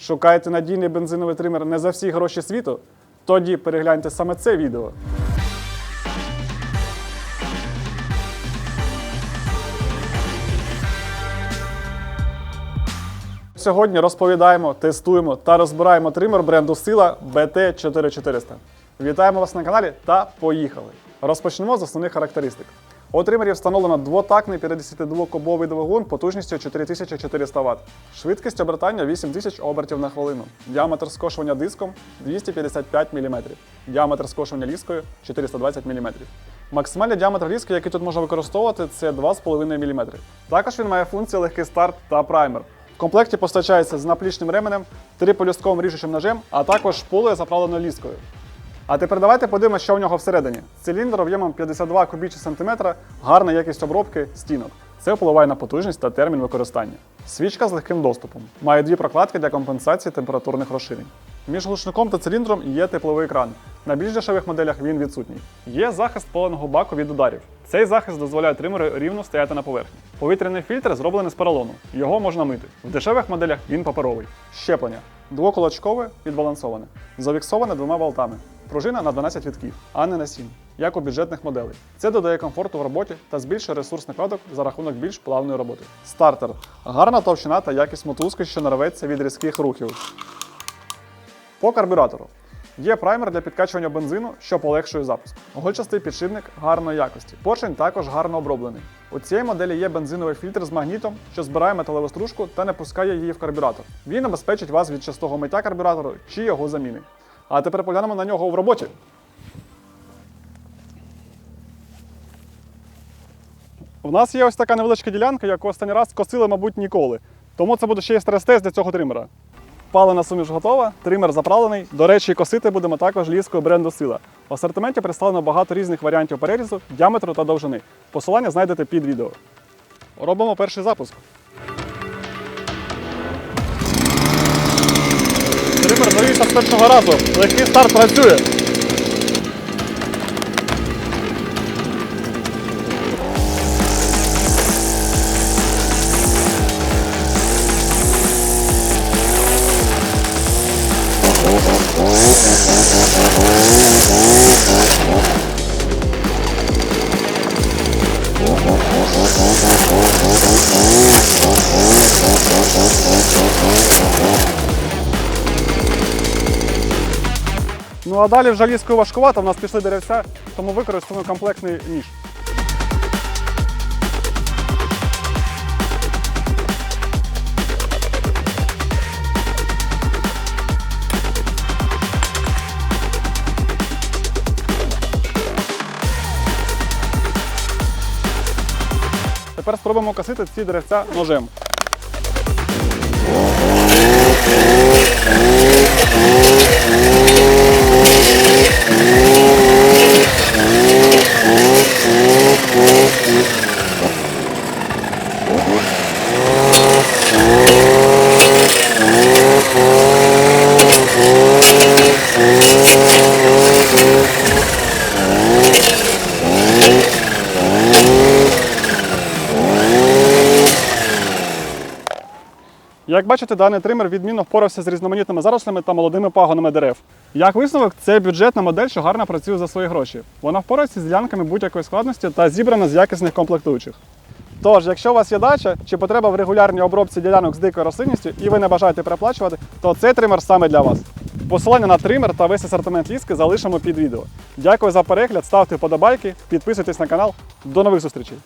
Шукаєте надійний бензиновий тример не за всі гроші світу? Тоді перегляньте саме це відео. Сьогодні розповідаємо, тестуємо та розбираємо тример бренду Сила BT4400. Вітаємо вас на каналі та поїхали! Розпочнемо з основних характеристик. У встановлено двотактний 52-кубовий двигун потужністю 4400 Вт. Швидкість обертання 8000 обертів на хвилину. Діаметр скошування диском 255 мм. Діаметр скошування ліскою 420 мм. Максимальний діаметр ліски, який тут можна використовувати, це 2,5 мм. Також він має функцію легкий старт та праймер. В комплекті постачається з наплічним ременем, триполюстковим ріжучим ножем, а також шпулею заправленою ліскою. А тепер давайте подивимося, що в нього всередині. Циліндр об'ємом 52 кубічні сантиметра, гарна якість обробки стінок. Це впливає на потужність та термін використання. Свічка з легким доступом. Має дві прокладки для компенсації температурних розширень. Між глушником та циліндром є тепловий екран. На більш дешевих моделях він відсутній. Є захист поленого баку від ударів. Цей захист дозволяє тримеру рівно стояти на поверхні. Повітряний фільтр зроблений з поролону. Його можна мити. В дешевих моделях він паперовий. Щеплення. Двокулачкове, підбалансоване. Завіксоване двома болтами. Пружина на 12 вітків, а не на 7, як у бюджетних моделей. Це додає комфорту в роботі та збільшує ресурс накладок за рахунок більш плавної роботи. Стартер. Гарна товщина та якість мотузки, що не рветься від різких рухів. По карбюратору. Є праймер для підкачування бензину, що полегшує запуск. Гольчастий підшипник гарної якості. Поршень також гарно оброблений. У цієї моделі є бензиновий фільтр з магнітом, що збирає металеву стружку та не пускає її в карбюратор. Він обезпечить вас від частого миття карбюратору чи його заміни. А тепер поглянемо на нього в роботі. У нас є ось така невеличка ділянка, яку останній раз косили, мабуть, ніколи. Тому це буде ще й стрес-тест для цього тримера. Палена суміш готова, тример заправлений. До речі, косити будемо також ліскою бренду Сила. В асортименті представлено багато різних варіантів перерізу, діаметру та довжини. Посилання знайдете під відео. Робимо перший запуск. Тример завівся з першого разу. Легкий старт працює. Ну а далі вже ліскою важкувато, в нас пішли деревця, тому використаємо комплектний ніж. Тепер спробуємо косити ці деревця ножем. Як бачите, даний тример відмінно впорався з різноманітними зарослями та молодими пагонами дерев. Як висновок, це бюджетна модель, що гарно працює за свої гроші. Вона впорається з ділянками будь-якої складності та зібрана з якісних комплектуючих. Тож, якщо у вас є дача чи потреба в регулярній обробці ділянок з дикою рослинністю і ви не бажаєте переплачувати, то цей тример саме для вас. Посилання на тример та весь асортимент ліски залишимо під відео. Дякую за перегляд, ставте вподобайки, підписуйтесь на канал. До нових зустрічей!